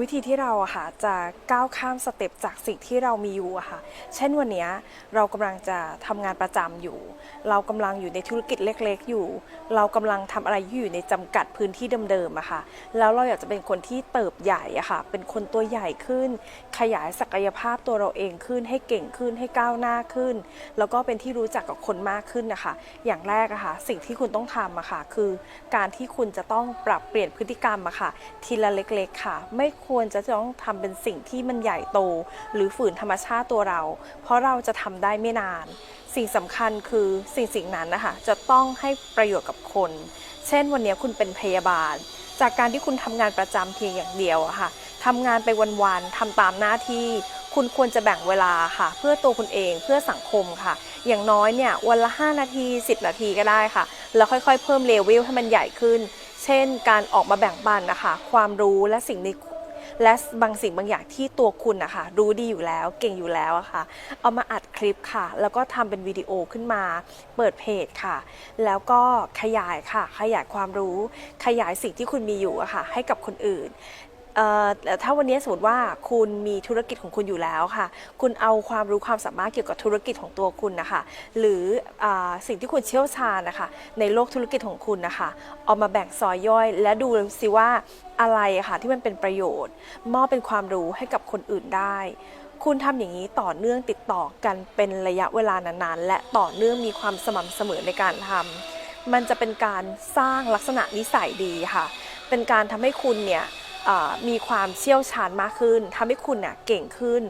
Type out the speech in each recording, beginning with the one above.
วิธีที่เราอะค่ะจะก้าวข้ามสเต็ปจากสิ่งที่เรามีอยู่อะค่ะ เช่นวันนี้เรากำลังจะทำงานประจำอยู่ เรากำลังอยู่ในธุรกิจเล็กๆอยู่ เรากำลังทำอะไรอยู่ในจำกัดพื้นที่เดิมๆอะค่ะ แล้วเราอยากจะเป็นคนที่เติบใหญ่อะค่ะ เป็นคนตัวใหญ่ขึ้น ขยายศักยภาพตัวเราเองขึ้น ให้เก่งขึ้น ให้ก้าวหน้าขึ้น แล้วก็เป็นที่รู้จักกับคนมากขึ้นนะคะ อย่างแรกอะค่ะ สิ่งที่คุณต้องทำอะค่ะ คือ การที่คุณจะต้องปรับเปลี่ยนพฤติกรรมอะค่ะ ทีละเล็ก ๆ ค่ะ ไม่ควรจะต้องทำเป็นสิ่งที่มันใหญ่โต หรือฝืนธรรมชาติตัวเรา เพราะเราจะทำได้ไม่นาน สิ่งสำคัญคือสิ่งสิ่งนั้นนะคะจะต้องให้ประโยชน์กับคน เช่นวันนี้คุณเป็นพยาบาล จากการที่คุณทำงานประจำเพียงอย่างเดียวอะค่ะทำงานไปวันๆทำตามหน้าที่คุณควรจะแบ่งเวลาค่ะ เพื่อตัวคุณเองเพื่อสังคมค่ะ อย่างน้อยเนี่ยวันละ 5 นาที 10 นาทีก็ได้ค่ะ แล้วค่อยๆ เพิ่มเลเวลให้มันใหญ่ขึ้น เช่น การออกมาแบ่งปันนะคะ ความรู้และสิ่งใน และบางสิ่งบางอย่างที่ตัวคุณนะคะรู้ดีอยู่แล้วเก่งอยู่แล้วอะค่ะ เอามาอัดคลิปค่ะ แล้วก็ทำเป็นวิดีโอขึ้นมา เปิดเพจค่ะ แล้วก็ขยายค่ะ ขยายความรู้ ขยายสิ่งที่คุณมีอยู่อะค่ะ ให้กับคนอื่น ถ้าวันนี้สมมติว่าคุณมีธุรกิจของคุณอยู่แล้วค่ะ คุณเอาความรู้ความสามารถเกี่ยวกับธุรกิจของตัวคุณนะคะ หรืออสิ่งที่คุณเชี่ยวชาญนะคะ ในโลกธุรกิจของคุณนะคะ เอามาแบ่งซอยย่อย และดูสิว่าอะไรค่ะที่มันเป็นประโยชน์ มอบเป็นความรู้ให้กับคนอื่นได้ คุณทำอย่างนี้ต่อเนื่องติดต่อกันเป็นระยะเวลานานๆ และต่อเนื่องมีความสม่ำเสมอในการทำมันจะเป็นการสร้างลักษณะนิสัยดีค่ะ เป็นการทำให้คุณเนี่ย มีความเชี่ยวชาญมากขึ้นทำให้คุณเนี่ยเก่งขึ้น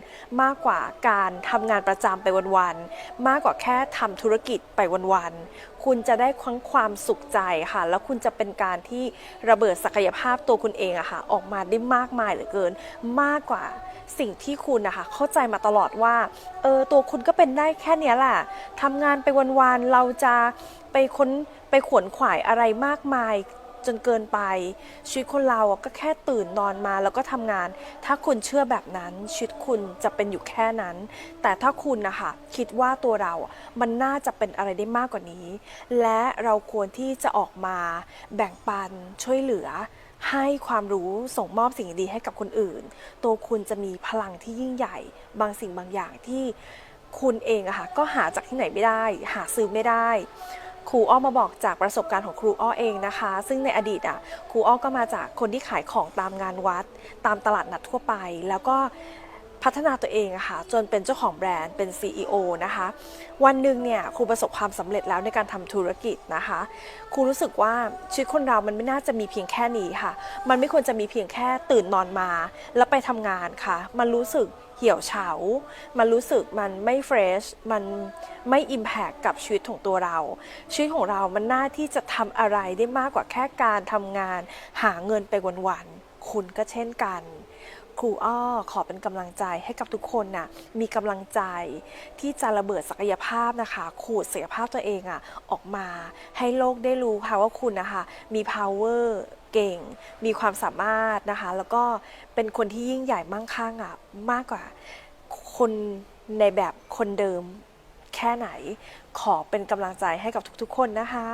มากกว่าการทำงานประจำไปวันๆมากกว่าแค่ทำธุรกิจไปวันๆคุณจะได้ครั้งความสุขใจค่ะ แล้วคุณจะเป็นการที่ระเบิดศักยภาพตัวคุณเองอะค่ะออกมาได้มากมายเหลือเกิน มากกว่าสิ่งที่คุณนะคะเข้าใจมาตลอดว่าเออตัวคุณก็เป็นได้แค่นี้แหละทำงานไปวันๆเราจะไปค้นไปขวนขวายอะไรมากมาย จนเกินไป ชีวิตคนเราก็แค่ตื่นนอนมาแล้วก็ทำงาน ถ้าคุณเชื่อแบบนั้นชีวิตคุณจะเป็นอยู่แค่นั้น แต่ถ้าคุณนะคะคิดว่าตัวเรา มันน่าจะเป็นอะไรได้มากกว่านี้ และเราควรที่จะออกมาแบ่งปันช่วยเหลือให้ความรู้ส่งมอบสิ่งดีให้กับคนอื่น ตัวคุณจะมีพลังที่ยิ่งใหญ่ บางสิ่งบางอย่างที่คุณเองอะค่ะก็หาจากที่ไหนไม่ได้ หาซื้อไม่ได้ ครูอ้อมาบอกจากประสบการณ์ของครูอ้อเองนะคะ ซึ่งในอดีตอะครูอ้อก็มาจากคนที่ขายของตามงานวัด ตามตลาดนัดทั่วไป แล้วก็ พัฒนาตัวเองอะค่ะจนเป็นเจ้าของแบรนด์เป็น CEO นะคะ วันหนึ่งเนี่ยครูประสบความสำเร็จแล้วในการทำธุรกิจนะคะครูรู้สึกว่าชีวิตคนเรามันไม่น่าจะมีเพียงแค่นี้ค่ะ มันไม่ควรจะมีเพียงแค่ตื่นนอนมา แล้วไปทำงานค่ะ มันรู้สึกเหี่ยวเฉา มันรู้สึกมันไม่เฟรช มันไม่อิมแพคกับชีวิตของตัวเรา ชีวิตของเรามันน่าที่จะทำอะไรได้มากกว่าแค่การทำงาน หาเงินไปวันๆคุณก็เช่นกัน ครูอ้อขอเป็นกำลังใจให้กับทุกคนน่ะมีกำลังใจที่จะระเบิดศักยภาพนะคะ ขูดศักยภาพตัวเองอะออกมาให้โลกได้รู้ค่ะว่าคุณนะคะ มี power เก่ง มีความสามารถนะคะ แล้วก็เป็นคนที่ยิ่งใหญ่มั่งคั่งอะมากกว่าคนในแบบคนเดิมแค่ไหน ขอเป็นกำลังใจให้กับทุกๆ คนนะคะ